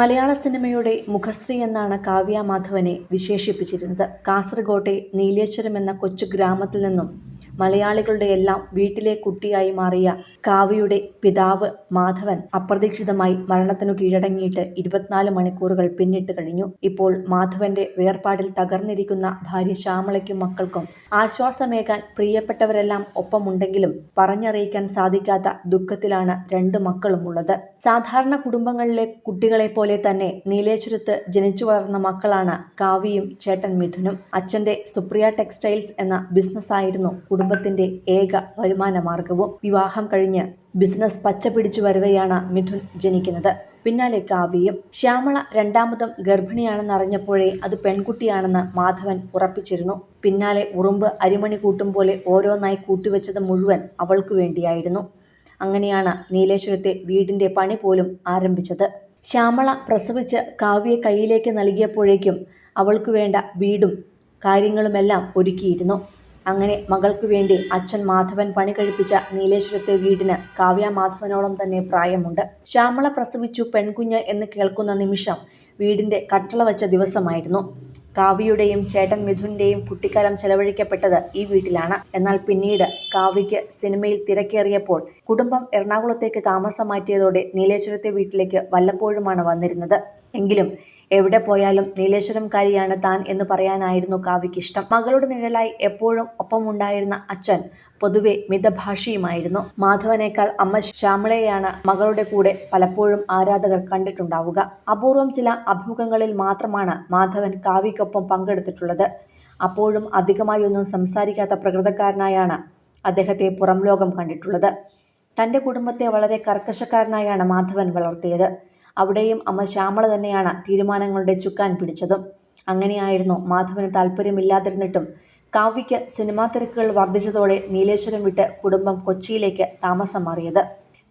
മലയാള സിനിമയുടെ മുഖശ്രീ എന്നാണ് കാവ്യ മാധവനെ വിശേഷിപ്പിച്ചിരുന്നത്. കാസർഗോട്ടെ നീലേശ്വരം എന്ന കൊച്ചു ഗ്രാമത്തിൽ നിന്നും മലയാളികളുടെ എല്ലാം വീട്ടിലെ കുട്ടിയായി മാറിയ കാവ്യയുടെ പിതാവ് മാധവൻ അപ്രതീക്ഷിതമായി മരണത്തിനു കീഴടങ്ങിയിട്ട് ഇരുപത്തിനാല് മണിക്കൂറുകൾ പിന്നിട്ട് കഴിഞ്ഞു. ഇപ്പോൾ മാധവന്റെ വേർപാടിൽ തകർന്നിരിക്കുന്ന ഭാര്യ ശ്യാമളയ്ക്കും മക്കൾക്കും ആശ്വാസമേകാൻ പ്രിയപ്പെട്ടവരെല്ലാം ഒപ്പമുണ്ടെങ്കിലും പറഞ്ഞറിയിക്കാൻ സാധിക്കാത്ത ദുഃഖത്തിലാണ് രണ്ട് മക്കളും ഉള്ളത് സാധാരണ കുടുംബങ്ങളിലെ കുട്ടികളെ പോലെ തന്നെ നീലേശ്വരത്ത് ജനിച്ചു വളർന്ന മക്കളാണ് കാവ്യയും ചേട്ടൻ മിഥുനും. അച്ഛന്റെ സുപ്രിയ ടെക്സ്റ്റൈൽസ് എന്ന ബിസിനസ്സായിരുന്നു കുടുംബത്തിന്റെ ഏക വരുമാന മാർഗവും വിവാഹം കഴിഞ്ഞ് ബിസിനസ് പച്ചപിടിച്ചു വരവെയാണ് മിഥുൻ ജനിക്കുന്നത്. പിന്നാലെ കാവ്യയും. ശ്യാമള രണ്ടാമതും ഗർഭിണിയാണെന്നറിഞ്ഞപ്പോഴേ അത് പെൺകുട്ടിയാണെന്ന് മാധവൻ ഉറപ്പിച്ചിരുന്നു. പിന്നാലെ ഉറുമ്പ് അരിമണി കൂട്ടും പോലെ ഓരോന്നായി കൂട്ടിവെച്ചത് മുഴുവൻ അവൾക്കു വേണ്ടിയായിരുന്നു. അങ്ങനെയാണ് നീലേശ്വരത്തെ വീടിന്റെ പണി പോലും ആരംഭിച്ചത്. ശ്യാമള പ്രസവിച്ച് കാവ്യെ കയ്യിലേക്ക് നൽകിയപ്പോഴേക്കും അവൾക്കു വേണ്ട വീടും കാര്യങ്ങളുമെല്ലാം ഒരുക്കിയിരുന്നു. അങ്ങനെ മകൾക്ക് വേണ്ടി അച്ഛൻ മാധവൻ പണി കഴിപ്പിച്ച നീലേശ്വരത്തെ വീടിന് കാവ്യ മാധവനോളം തന്നെ പ്രായമുണ്ട്. ശ്യാമള പ്രസവിച്ചു പെൺകുഞ്ഞ് എന്ന് കേൾക്കുന്ന നിമിഷം വീടിന്റെ കട്ടള വച്ച ദിവസമായിരുന്നു. കാവ്യയുടെയും ചേട്ടൻ മിഥുന്റെയും കുട്ടിക്കാലം ചെലവഴിക്കപ്പെട്ടത് ഈ വീട്ടിലാണ്. എന്നാൽ പിന്നീട് കാവ്യയ്ക്ക് സിനിമയിൽ തിരക്കേറിയപ്പോൾ കുടുംബം എറണാകുളത്തേക്ക് താമസം മാറ്റിയതോടെ നീലേശ്വരത്തെ വീട്ടിലേക്ക് വല്ലപ്പോഴുമാണ് വന്നിരുന്നത്. എങ്കിലും എവിടെ പോയാലും നീലേശ്വരംകാരിയാണ് താൻ എന്ന് പറയാനായിരുന്നു കാവ്യയ്ക്ക് ഇഷ്ടം മകളുടെ നിഴലായി എപ്പോഴും ഒപ്പമുണ്ടായിരുന്ന അച്ഛൻ പൊതുവെ മിതഭാഷിയുമായിരുന്നു. മാധവനേക്കാൾ അമ്മ ശ്യാമളയെയാണ് മകളുടെ കൂടെ പലപ്പോഴും ആരാധകർ കണ്ടിട്ടുണ്ടാവുക. അപൂർവം ചില അഭിമുഖങ്ങളിൽ മാത്രമാണ് മാധവൻ കാവ്യക്കൊപ്പം പങ്കെടുത്തിട്ടുള്ളത്. അപ്പോഴും അധികമായി ഒന്നും സംസാരിക്കാത്ത പ്രകൃതക്കാരനായാണ് അദ്ദേഹത്തെ പുറം ലോകം കണ്ടിട്ടുള്ളത്. തന്റെ കുടുംബത്തെ വളരെ കർക്കശക്കാരനായാണ് മാധവൻ വളർത്തിയത്. അവിടെയും അമ്മ ശ്യാമള തന്നെയാണ് തീരുമാനങ്ങളുടെ ചുക്കാൻ പിടിച്ചതും. അങ്ങനെയായിരുന്നു മാധവന് താല്പര്യമില്ലാതിരുന്നിട്ടും കാവ്യയ്ക്ക് സിനിമാ തിരക്കുകൾ വർദ്ധിച്ചതോടെ നീലേശ്വരം വിട്ട് കുടുംബം കൊച്ചിയിലേക്ക് താമസം മാറിയത്.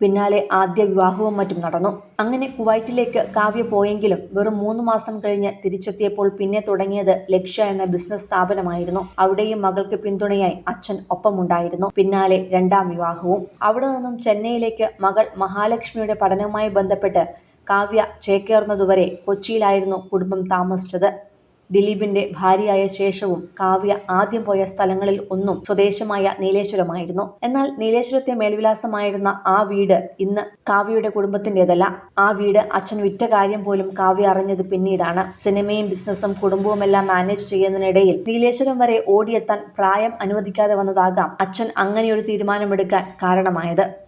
പിന്നാലെ ആദ്യ വിവാഹവും മറ്റും നടന്നു. അങ്ങനെ കുവൈറ്റിലേക്ക് കാവ്യ പോയെങ്കിലും വെറും മൂന്ന് മാസം കഴിഞ്ഞ് തിരിച്ചെത്തിയപ്പോൾ പിന്നെ തുടങ്ങിയത് ലക്ഷ്യ എന്ന ബിസിനസ് സ്ഥാപനമായിരുന്നു. അവിടെയും മകൾക്ക് പിന്തുണയായി അച്ഛൻ ഒപ്പമുണ്ടായിരുന്നു. പിന്നാലെ രണ്ടാം വിവാഹവും. അവിടെ നിന്നും ചെന്നൈയിലേക്ക് മകൾ മഹാലക്ഷ്മിയുടെ പഠനവുമായി ബന്ധപ്പെട്ട് കാവ്യ ചേക്കേറുന്നതുവരെ കൊച്ചിയിലായിരുന്നു കുടുംബം താമസിച്ചത്. ദിലീപിന്റെ ഭാര്യയായ ശേഷവും കാവ്യ ആദ്യം പോയ സ്ഥലങ്ങളിൽ ഒന്നും സ്വദേശമായ നീലേശ്വരമായിരുന്നു. എന്നാൽ നീലേശ്വരത്തെ മേൽവിലാസമായിരുന്ന ആ വീട് ഇന്ന് കാവ്യയുടെ കുടുംബത്തിന്റെതല്ല ആ വീട് അച്ഛൻ വിറ്റ കാര്യം പോലും കാവ്യ അറിഞ്ഞത് പിന്നീടാണ്. സിനിമയും ബിസിനസ്സും കുടുംബവുമെല്ലാം മാനേജ് ചെയ്യുന്നതിനിടയിൽ നീലേശ്വരം വരെ ഓടിയെത്താൻ പ്രായം അനുവദിക്കാതെ വന്നതാകാം അച്ഛൻ അങ്ങനെയൊരു തീരുമാനമെടുക്കാൻ കാരണമായത്.